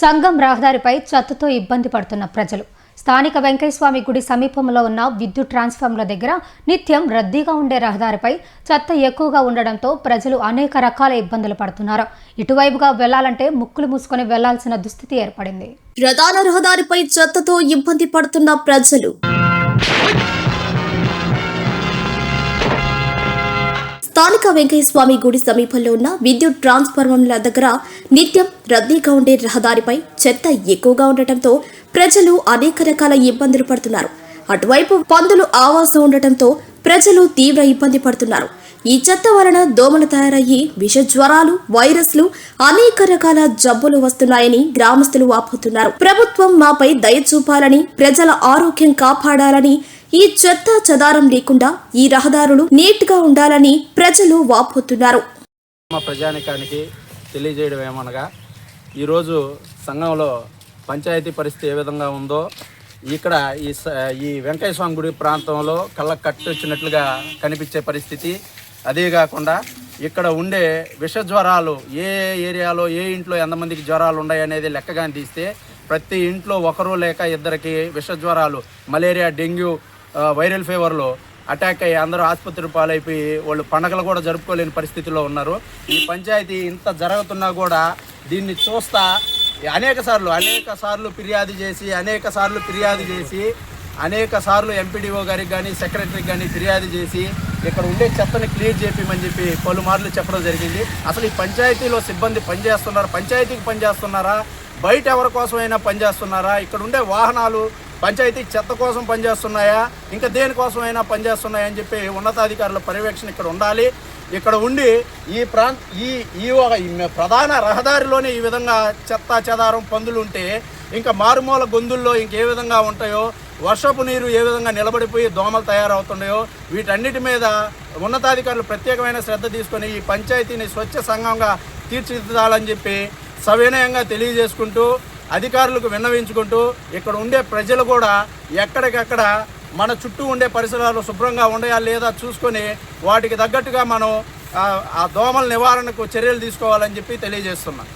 సంగం రహదారిపై చెత్తతో ఇబ్బంది పడుతున్న ప్రజలు. స్థానిక వెంకయ్యస్వామి గుడి సమీపంలో ఉన్న విద్యుత్ ట్రాన్స్ఫార్మర్ల దగ్గర నిత్యం రద్దీగా ఉండే రహదారిపై చెత్త ఎక్కువగా ఉండడంతో ప్రజలు అనేక రకాల ఇబ్బందులు పడుతున్నారు. ఇటువైపుగా వెళ్ళాలంటే ముక్కులు మూసుకొని వెళ్ళాల్సిన దుస్థితి ఏర్పడింది. ప్రధాన రహదారిపై చెత్తతో ఇబ్బంది పడుతున్న ప్రజలు. స్థానిక వెంకయ్యస్వామి గుడి సమీపంలో ఉన్న విద్యుత్ ట్రాన్స్ఫార్మర్ల దగ్గర నిత్యం రద్దీగా ఉండే రహదారిపై చెత్త ఎక్కువగా ఉండటంతో ప్రజలు అనేక రకాల ఇబ్బందులు పడుతున్నారు. అటువైపు పందులు ఆవాసం ఉండటంతో ప్రజలు తీవ్ర ఇబ్బంది పడుతున్నారు. ఈ చెత్త వలన దోమలు తయారయ్యి విష జ్వరాలు వైరస్లు అనేక రకాల జబ్బులు వస్తున్నాయని గ్రామస్తులు వాపోతున్నారు. ప్రభుత్వం మాపై దయ చూపాలని ప్రజల ఆరోగ్యం కాపాడాలని ఈ చెత్త చెదారం లేకుండా ఈ రహదారులు నీట్గా ఉండాలని ప్రజలు వాపోతున్నారు. మా ప్రజానికానికి తెలియజేయడం ఏమనగా ఈరోజు సంఘంలో పంచాయతీ పరిస్థితి ఏ విధంగా ఉందో ఇక్కడ ఈ స- ఈ వెంకయ్య స్వామి గుడి ప్రాంతంలో కళ్ళ కట్టొచ్చినట్లుగా కనిపించే పరిస్థితి. అదే కాకుండా ఇక్కడ ఉండే విష జ్వరాలు ఏ ఏరియాలో ఏ ఇంట్లో ఎంతమందికి జ్వరాలు ఉన్నాయి అనేది లెక్కగాని తీస్తే ప్రతి ఇంట్లో ఒకరు లేక ఇద్దరికి విష జ్వరాలు మలేరియా డెంగ్యూ వైరల్ ఫీవర్లో అటాక్ అయ్యి అందరూ ఆసుపత్రి పాలైపోయి వాళ్ళు పండగలు కూడా జరుపుకోలేని పరిస్థితిలో ఉన్నారు. ఈ పంచాయతీ ఇంత జరుగుతున్నా కూడా దీన్ని చూస్తా అనేక సార్లు అనేక సార్లు ఫిర్యాదు చేసి అనేక సార్లు ఫిర్యాదు చేసి అనేక సార్లు ఎంపీడీఓ గారికి కానీ సెక్రటరీకి కానీ ఫిర్యాదు చేసి ఇక్కడ ఉండే చెత్తని క్లియర్ చేపిమని చెప్పి పలుమార్లు చెప్పడం జరిగింది. అసలు ఈ పంచాయతీలో సిబ్బంది పనిచేస్తున్నారా? పంచాయతీకి పనిచేస్తున్నారా? బయట ఎవరి కోసమైనా పనిచేస్తున్నారా? ఇక్కడ ఉండే వాహనాలు పంచాయతీ చెత్త కోసం పనిచేస్తున్నాయా? ఇంకా దేనికోసమైనా పనిచేస్తున్నాయా అని చెప్పి ఉన్నతాధికారుల పర్యవేక్షణ ఇక్కడ ఉండాలి. ఇక్కడ ఉండి ఈ ప్రాంత ఈ ఈ ఒక ఈ ప్రధాన రహదారిలోనే ఈ విధంగా చెత్త చెదారం పందులు ఉంటే ఇంకా మారుమూల గొంతుల్లో ఇంకే విధంగా ఉంటాయో వర్షపు నీరు ఏ విధంగా నిలబడిపోయి దోమలు తయారవుతున్నాయో వీటన్నిటి మీద ఉన్నతాధికారులు ప్రత్యేకమైన శ్రద్ధ తీసుకొని ఈ పంచాయతీని స్వచ్ఛ సంఘంగా తీర్చిదిద్దాలని చెప్పి సవినయంగా తెలియజేసుకుంటూ అధికారులకు విన్నవించుకుంటూ ఇక్కడ ఉండే ప్రజలు కూడా ఎక్కడికక్కడ మన చుట్టూ ఉండే పరిసరాలు శుభ్రంగా ఉన్నాయా లేదా చూసుకొని వాటికి తగ్గట్టుగా మనం ఆ- దోమల నివారణకు చర్యలు తీసుకోవాలని చెప్పి తెలియజేస్తున్నాం.